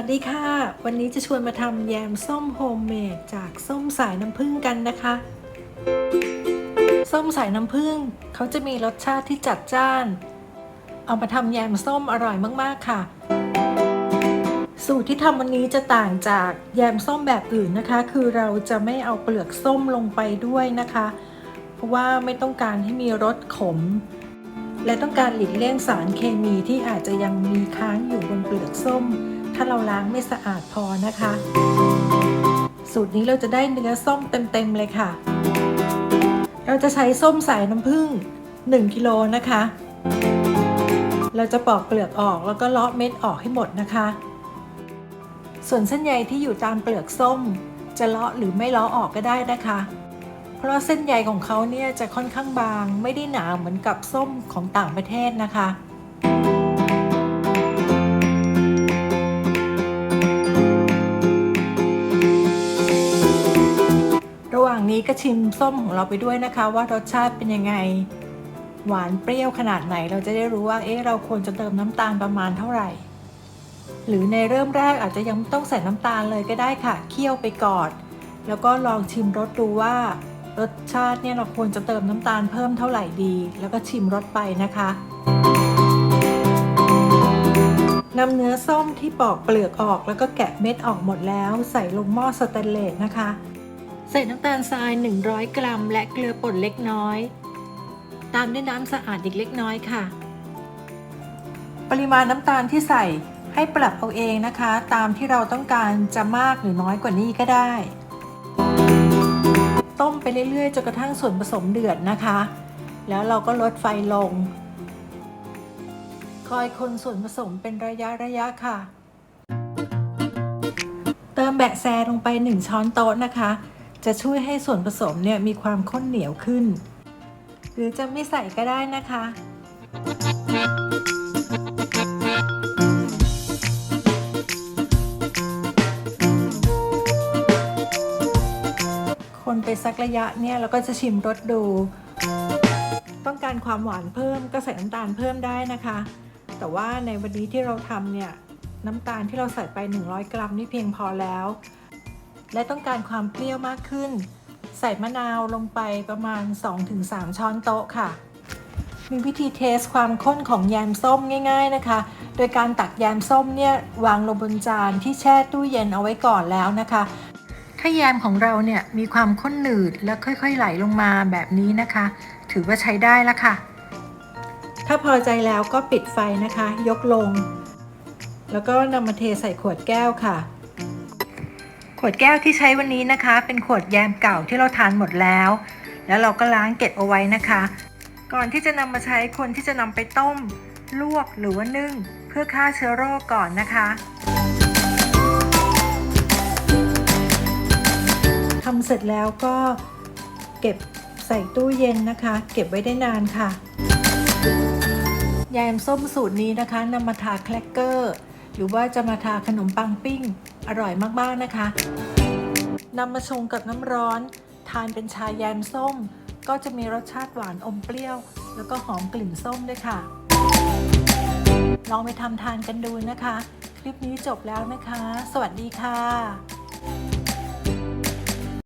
วัสดีค่ะ วันนี้จะชวนมาทำแยมส้มโฮมเมดจากส้มสายน้ำผึ้งกันนะคะ ส้มสายน้ำผึ้งเขาจะมีรสชาติที่จัดจ้าน เอามาทำแยมส้มอร่อยมากๆค่ะ สูตรที่ทำวันนี้จะต่างจากแยมส้มแบบอื่นนะคะ คือเราจะไม่เอาเปลือกส้มลงไปด้วยนะคะ เพราะว่าไม่ต้องการให้มีรสขมและต้องการหลีกเลี่ยงสารเคมีที่อาจจะยังมีค้างอยู่บนเปลือกส้ม ถ้าเราล้างไม่สะอาดพอนะคะ สูตรนี้เราจะได้เนื้อส้มเต็มๆเลยค่ะ เราจะใช้ส้มสายน้ำผึ้ง1กิโลนะคะ เราจะปอกเปลือกออกแล้วก็เลาะเม็ดออกให้หมดนะคะ ส่วนเส้นใยที่อยู่ตามเปลือกส้ม จะเลาะหรือไม่เลาะออกก็ได้นะคะ เพราะเส้นใยของเขาเนี่ยจะค่อนข้างบาง ไม่ได้หนาเหมือนกับส้มของต่างประเทศนะคะ นี้ก็ชิมส้มของเราไปด้วยนะคะ ว่ารสชาติเป็นยังไง หวานเปรี้ยวขนาดไหน เราจะได้รู้ว่าเอ๊ะเราควรจะเติมน้ำตาลประมาณเท่าไหร่ หรือในเริ่มแรกอาจจะยังไม่ต้องใส่น้ำตาลเลยก็ได้ค่ะเคี่ยวไปก่อนแล้วก็ลองชิมรสดูว่ารสชาติเนี่ยเราควรจะเติมน้ำตาลเพิ่มเท่าไหร่ดี แล้วก็ชิมรสไปนะคะนำเนื้อส้มที่ปอกเปลือกออกแล้วก็แกะเม็ดออกหมดแล้ว ใส่ลงหม้อสแตนเลสนะคะ ใส่น้ำตาลทราย 100 กรัม และเกลือป่นเล็กน้อย ตามด้วยน้ำสะอาดอีกเล็กน้อยค่ะ ปริมาณน้ำตาลที่ใส่ให้ปรับเอาเองนะคะ ตามที่เราต้องการจะมากหรือน้อยกว่านี้ก็ได้ ต้มไปเรื่อยๆจนกระทั่งส่วนผสมเดือดนะคะ แล้วเราก็ลดไฟลง คอยคนส่วนผสมเป็นระยะระยะค่ะ เติมแบะแซลงไป 1 ช้อนโต๊ะนะคะ จะช่วยให้ส่วนผสมเนี่ยมีความข้นเหนียวขึ้น หรือจะไม่ใส่ก็ได้นะคะ คนไปสักระยะเนี่ยเราก็จะชิมรสดู ต้องการความหวานเพิ่มก็ใส่น้ำตาลเพิ่มได้นะคะ แต่ว่าในวันนี้ที่เราทำเนี่ยน้ำตาลที่เราใส่ไป 100 กรัมนี่เพียงพอแล้ว และต้องการความเปรี้ยวมากขึ้น ใส่มะนาวลงไปประมาณ 2-3 ช้อนโต๊ะค่ะ มีวิธีเทสความข้นของแยมส้มง่าย ๆนะคะ โดยการตักแยมส้มเนี่ยวางลงบนจานที่แช่ตู้เย็นเอาไว้ก่อนแล้วนะคะ ถ้าแยมของเราเนี่ยมีความข้นหนืดแล้วค่อยๆไหลลงมาแบบนี้นะคะ ถือว่าใช้ได้แล้วค่ะ ถ้าพอใจแล้วก็ปิดไฟนะคะ ยกลง แล้วก็นำมาเทใส่ขวดแก้วค่ะ วดแก้วที่ใช้วันนี้นะคะ เป็นขวดแยมเก่าที่เราทานหมดแล้ว แล้วเราก็ล้างเก็บเอาไว้นะคะ ก่อนที่จะนำมาใช้คนที่จะนำไปต้ม ลวกหรือว่านึ่ง เพื่อฆ่าเชื้อโรคก่อนนะคะทำเสร็จแล้วก็เก็บใส่ตู้เย็นนะคะ เก็บไว้ได้นานค่ะแยมส้มสูตรนี้นะคะนำมาทาแครกเกอร์ หรือว่าจะมาทาขนมปังปิ้ง อร่อยมากๆนะคะนำมาชงกับน้ำร้อน ทานเป็นชาแยมส้ม ก็จะมีรสชาติหวานอมเปรี้ยว แล้วก็หอมกลิ่นส้มด้วยค่ะ ลองไปทำทานกันดูนะคะ คลิปนี้จบแล้วนะคะ สวัสดีค่ะ